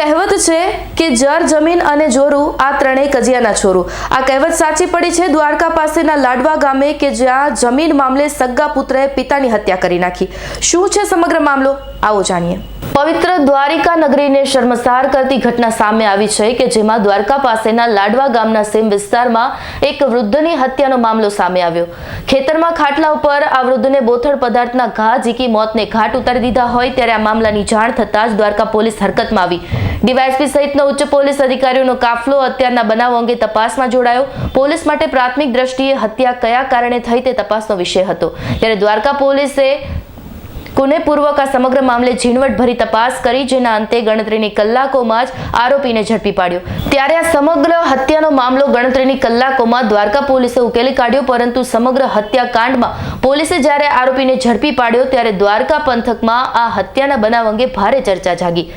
કહેવત છે કે જર, જમીન અને જોરું આ ત્રણેય કજિયાના છોરું. આ કહેવત સાચી પડી છે દ્વારકા પાસેના લાડવા ગામે કે જ્યાં જમીન મામલે સગ્ગા પુત્રએ પિતાની હત્યા કરી નાખી. શું છે સમગ્ર મામલો? આવો જાણીએ. પવિત્ર દ્વારિકા નગરીને શર્મસાર કરતી ઘટના સામે આવી છે કે જેમાં દ્વારકા પાસેના લાડવા ગામના સેમ વિસ્તારમાં એક વૃદ્ધની હત્યાનો મામલો સામે આવ્યો. ખેતરમાં ખાટલા ઉપર આ વૃદ્ધને બોથડ પદાર્થના ઘા ઝીકી મોતને ઘાટ ઉતારી દીધા હોય ત્યારે આ મામલાની જાણ થતાં જ દ્વારકા પોલીસ હરકતમાં આવી. ડીવાયએસપી સહિતનો ઉચ્ચ પોલીસ અધિકારીઓનો કાફલો હત્યાના બનાવ અંગે તપાસમાં જોડાયો. પોલીસ માટે પ્રાથમિક દ્રષ્ટિએ હત્યા કયા કારણે થઈ તે તપાસનો વિષય હતો. ત્યારે દ્વારકા પોલીસે કુનેપૂર્વક આ સમગ્ર મામલે ઝીણવટભરી તપાસ કરી, જેના અંતે ગણતરીની કલાકોમાં જ આરોપીને ઝડપી પાડ્યો. ત્યારે આ સમગ્ર હત્યાનો મામલો ગણતરીની કલાકોમાં દ્વારકા પોલીસે ઉકેલી કાઢ્યો, પરંતુ સમગ્ર હત્યાકાંડમાં પોલીસે જ્યારે આરોપીને ઝડપી પાડ્યો, ત્યારે દ્વારકા પંથકમાં આ હત્યાના બનાવ અંગે ભારે ચર્ચા જાગી.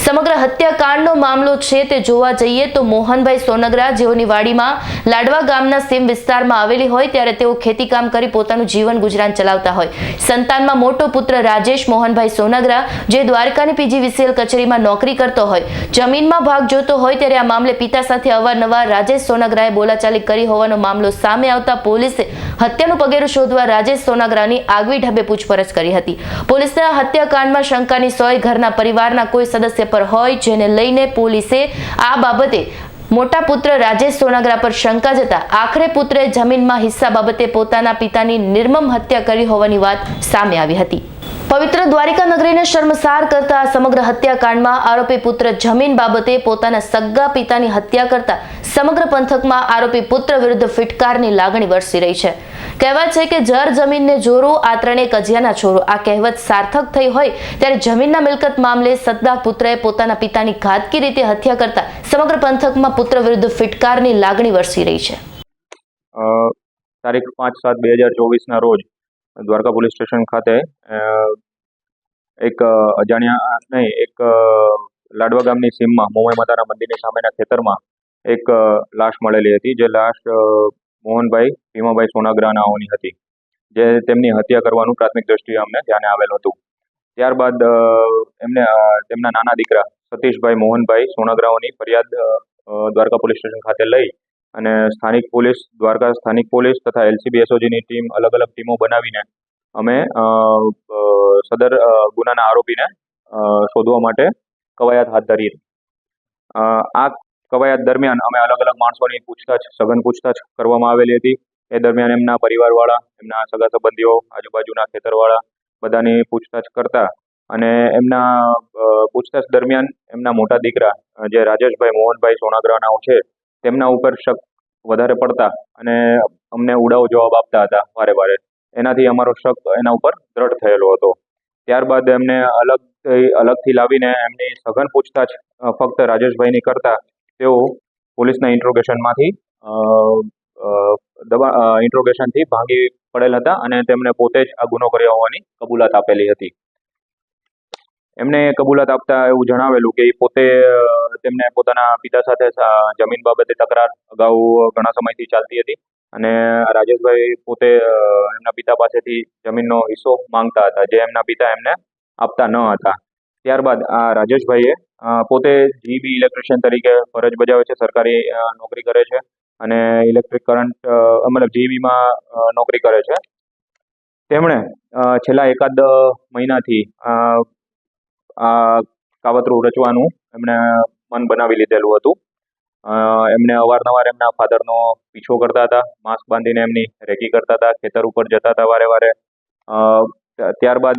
સમગ્ર હત્યાકાંડનો મામલો છે તે જોવા જઈએ તો મોહનભાઈ સોનગરા જેઓની વાડીમાં લાડવા ગામના સીમ વિસ્તારમાં આવેલી હોય ત્યારે તેઓ ખેતીકામ કરી પોતાનું જીવન ગુજરાન ચલાવતા હોય. સંતાનમાં મોટો પુત્ર રાજેશ મોહનભાઈ સોનગરા, જે દ્વારકાની પીજીવીસીએલ કચેરીમાં નોકરી કરતો હોય. જમીનમાં ભાગ જોતો હોય ત્યારે આ મામલે પિતા સાથે અવારનવાર રાજેશ સોનગરાએ બોલાચાલી કરી હોવાનો મામલો સામે આવતા પોલીસે હત્યાનું પગેરું શોધવા રાજેશ સોનાગરાની આગવી ઢબે પૂછપરછ કરી હતી. પોલીસના હત્યાકાંડમાં શંકાની સોય ઘરના પરિવારના કોઈ સદસ્ય પર હોય, જેને લઈને પોલીસે આ બાબતે મોટા પુત્ર રાજેશ સોનાગરા પર શંકા જતા આખરે પુત્રે જમીનમાં હિસ્સા બાબતે પોતાના પિતાની નિર્મમ હત્યા કરી હોવાની વાત સામે આવી હતી. પવિત્ર દ્વારિકા નગરીને શર્મસાર કરતા સમગ્ર હત્યાકાંડમાં આરોપી પુત્ર જમીન બાબતે પોતાના સગ્ગા પિતાની હત્યા કરતા સમગ્ર પંથકમાં આરોપી પુત્ર વિરુદ્ધ ફિટકારની લાગણી વરસી રહી છે. કહેવાય છે કે જર જમીનને જોરો, આ ત્રણેય કજિયાના છોરો. આ કહેવત સાર્થક થઈ હોય ત્યારે જમીનના મિલકત મામલે સદ્દા પુત્રએ પોતાના પિતાની ઘાતકી રીતે હત્યા કરતા સમગ્ર પંથકમાં પુત્ર વિરુદ્ધ ફિટકારની લાગણી વરસી રહી છે. તારીખ પાંચ સાત બે હજાર ચોવીસના રોજ દ્વારકા પોલીસ સ્ટેશન ખાતે એક અજાણ્યા નહીં, એક લાડવા ગામની સીમમાં મોમાઈ માતાના મંદિરની સામેના ખેતરમાં એક લાશ મળેલી હતી. જે લાશ મોહનભાઈ, ભીમાભાઈ સોનાગ્રા નાઓની હતી, જે તેમની હત્યા કરવાનું પ્રાથમિક દ્રષ્ટિએ અમને ધ્યાને આવેલ હતું. ત્યારબાદ એમને તેમના નાના દીકરા સતીશભાઈ, મોહનભાઈ સોનાગ્રાઓની ફરિયાદ દ્વારકા પોલીસ સ્ટેશન ખાતે લઈ અને સ્થાનિક પોલીસ, દ્વારકા સ્થાનિક પોલીસ તથા એલસીબી, એસઓજીની ટીમ અલગ અલગ ટીમો બનાવીને અમે સદર ગુનાના આરોપીને શોધવા માટે કવાયત હાથ ધરી. આ કવાયત દરમિયાન અમે અલગ અલગ માણસોની પૂછતાછ, સઘન પૂછતાછ કરવામાં આવેલી હતી. એ દરમિયાન એમના પરિવારવાળા, એમના સગા સંબંધીઓ, આજુબાજુના ખેતરવાળા બધાની પૂછતાછ કરતા અને એમના પૂછતાછ દરમિયાન એમના મોટા દીકરા, જે રાજેશભાઈ, મોહનભાઈ સોનાગ્રાનાઓ છે, તેમના ઉપર શક વધારે પડતા અને અમને ઉડાવ જવાબ આપતા હતા વારે વારે. એનાથી અમારો શક એના ઉપર દ્રઢ થયેલો હતો. ત્યારબાદ એમને અલગ અલગથી લાવીને એમની સઘન પૂછતાછ ફક્ત રાજેશભાઈની કરતા તેઓ પોલીસના ઇન્ટ્રોગેશનમાંથી દબા ઇન્ટ્રોગેશનથી ભાંગી પડેલ હતા અને તેમણે પોતે જ આ ગુનો કર્યો હોવાની કબૂલાત આપેલી હતી. એમને કબૂલાત આપતા એવું જણાવેલું કે પોતે તેમને પોતાના પિતા સાથે જમીન બાબતે તકરાર અગાઉ ઘણા સમયથી ચાલતી હતી અને રાજેશભાઈ પોતે એમના પિતા પાસેથી જમીનનો હિસ્સો માંગતા હતા, જે એમના પિતા એમને આપતા ન હતા. ત્યારબાદ આ રાજેશભાઈએ પોતે જીબી ઇલેક્ટ્રિશિયન તરીકે ફરજ બજાવે છે, સરકારી નોકરી કરે છે અને ઇલેક્ટ્રિક કરંટ મતલબ જીબીમાં નોકરી કરે છે. તેમણે છેલ્લા એકાદ મહિનાથી આ કાવતરું રચવાનું એમણે મન બનાવી લીધેલું હતું. એમને અવારનવાર એમના ફાધરનો પીછો કરતા હતા, માસ્ક બાંધીને એમની રેકી કરતા હતા, ખેતર ઉપર જતા હતા વારે વારે. ત્યારબાદ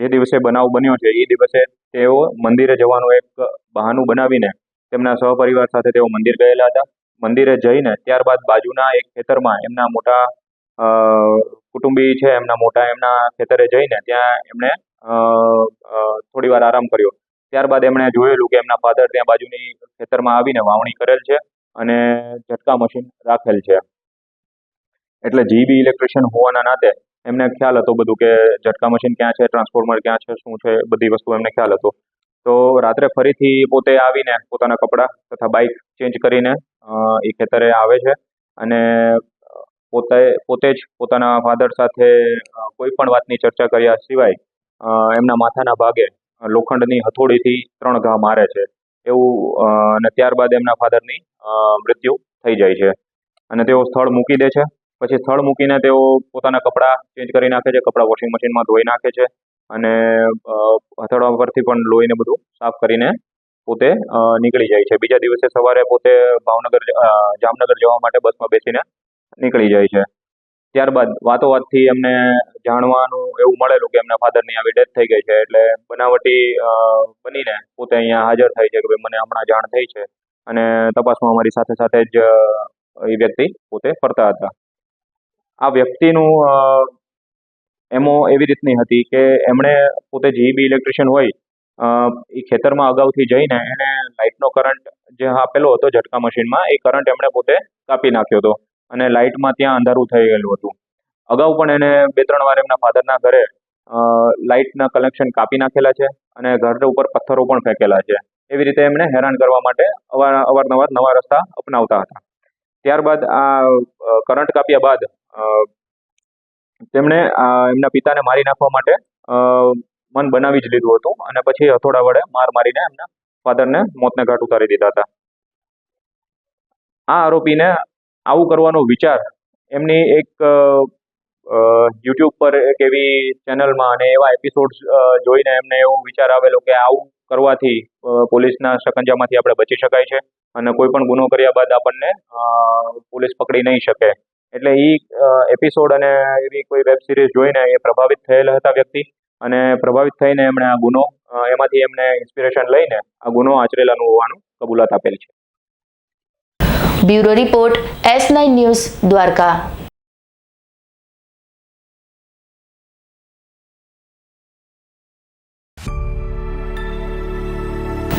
જે દિવસે બનાવ બન્યો છે એ દિવસે તેઓ મંદિરે જવાનું એક બહાનું બનાવીને તેમના સહપરિવાર સાથે તેઓ મંદિર ગયેલા હતા. મંદિરે જઈને ત્યારબાદ બાજુના એક ખેતરમાં એમના મોટા કુટુંબી છે, એમના મોટા એમના ખેતરે જઈને ત્યાં એમણે થોડી વાર આરામ કર્યો. ત્યારબાદ એમણે જોયેલું કે એમના ફાધર ત્યાં બાજુની ખેતરમાં આવીને વાવણી કરેલ છે અને ઝટકા મશીન રાખેલ છે. એટલે જીબી ઇલેક્ટ્રિશિયન હોવાના નાતે એમને ખ્યાલ હતો બધું કે ઝટકા મશીન ક્યાં છે ટ્રાન્સફોર્મર ક્યાં છે, શું છે, બધી વસ્તુ એમને ખ્યાલ હતો. તો રાત્રે ફરીથી પોતે આવીને પોતાના કપડાં તથા બાઇક ચેન્જ કરીને એ ખેતરે આવે છે. અને પોતે પોતે જ પોતાના ફાધર સાથે કોઈ પણ વાતની ચર્ચા કર્યા સિવાય એમના માથાના ભાગે લોખંડની હથોડીથી ત્રણ ઘા મારે છે. એવું અને ત્યારબાદ એમના ફાધરની મૃત્યુ થઈ જાય છે. અને તેઓ સ્થળ મૂકી દે છે. પછી સ્થળ મૂકીને તેઓ પોતાના કપડાં ચેન્જ કરી નાખે છે, કપડાં વોશિંગ મશીનમાં ધોઈ નાખે છે અને હથેળા પરથી પણ લોહીને બધું સાફ કરીને પોતે નીકળી જાય છે. બીજા દિવસે સવારે પોતે ભાવનગર જામનગર જવા માટે બસમાં બેસીને નીકળી જાય છે. ત્યારબાદ વાતો વાતથી એમને જાણવાનું એવું મળેલું કે એમના ફાધરની આવી ડેથ થઈ ગઈ છે એટલે બનાવટી બનીને પોતે અહીંયા હાજર થાય છે કે ભાઈ મને હમણાં જાણ થઈ છે. અને તપાસમાં અમારી સાથે સાથે જ એ વ્યક્તિ પોતે ફરતા હતા. આ વ્યક્તિનું એમો એવી રીતની હતી કે એમણે પોતે જીઈબી ઇલેક્ટ્રિશિયન હોય એ ખેતરમાં અગાઉથી જઈને એને લાઇટનો કરંટ જે આપેલો હતો ઝટકા મશીનમાં, એ કરંટ એમણે પોતે કાપી નાખ્યો હતો અને લાઇટમાં ત્યાં અંધારું થઈ ગયેલું હતું. અગાઉ પણ એને બે ત્રણ વાર એમના ફાધરના ઘરે લાઇટના કનેક્શન કાપી નાખેલા છે અને ઘર ઉપર પથ્થરો પણ ફેંકેલા છે. એવી રીતે એમણે હેરાન કરવા માટે અવાર અવારનવાર નવા રસ્તા અપનાવતા હતા. ત્યારબાદ આ કરંટ કાપ્યા બાદ તેમણે એમના પિતાને મારી નાખવા માટે મન બનાવી જ લીધું હતું અને પછી હથોડા વડે માર મારીને એમના ફાધરને મોતને ઘાટ ઉતારી દીધા હતા. આ આરોપીને આવું કરવાનો વિચાર એમની એક યુટ્યુબ પર એક એવી ચેનલમાં અને એવા એપિસોડ જોઈને એમને એવો વિચાર આવેલો કે આવું કરવાથી પોલીસના સકંજામાંથી આપણે બચી શકાય છે અને કોઈ પણ ગુનો કર્યા બાદ આપણને પોલીસ પકડી નહીં શકે. એટલે એ એપિસોડ અને એવી કોઈ વેબ સિરીઝ જોઈને એ પ્રભાવિત થયેલા હતા વ્યક્તિ અને પ્રભાવિત થઈને એમણે આ ગુનો એમાંથી એમને ઇન્સ્પિરેશન લઈને આ ગુનો આચરેલાનું હોવાનું કબૂલાત આપેલ છે. Bureau report S nine news Dwarka.